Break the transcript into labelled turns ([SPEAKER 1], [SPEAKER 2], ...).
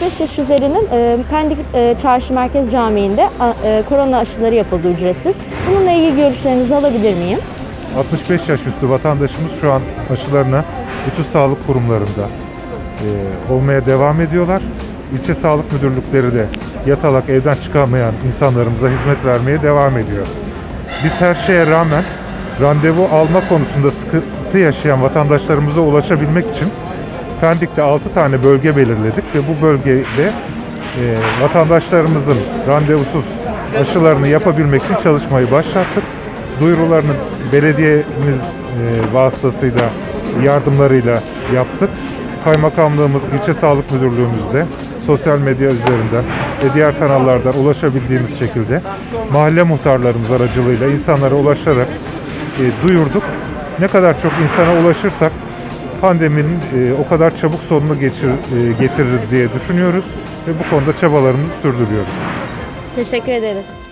[SPEAKER 1] ...65 yaş üzerinin e, Pendik e, Çarşı Merkez Camii'nde e, korona aşıları yapıldı ücretsiz. Bununla ilgili görüşlerinizi alabilir miyim?
[SPEAKER 2] 65 yaş üstü vatandaşımız şu an aşılarına bütün sağlık kurumlarında olmaya devam ediyorlar. İlçe sağlık müdürlükleri de yatalak evden çıkamayan insanlarımıza hizmet vermeye devam ediyor. Biz her şeye rağmen randevu alma konusunda sıkıntı yaşayan vatandaşlarımıza ulaşabilmek için Pendik'te 6 tane bölge belirledik ve bu bölgede e, vatandaşlarımızın randevusuz aşılarını yapabilmek için çalışmayı başlattık. Duyurularını belediyemiz e, vasıtasıyla, yardımlarıyla yaptık. Kaymakamlığımız, ilçe sağlık müdürlüğümüzde sosyal medya üzerinden ve diğer kanallardan ulaşabildiğimiz şekilde mahalle muhtarlarımız aracılığıyla insanlara ulaşarak e, duyurduk. Ne kadar çok insana ulaşırsak pandeminin e, o kadar çabuk sonunu geçir, e, getiririz diye düşünüyoruz ve bu konuda çabalarımızı sürdürüyoruz.
[SPEAKER 1] Teşekkür ederiz.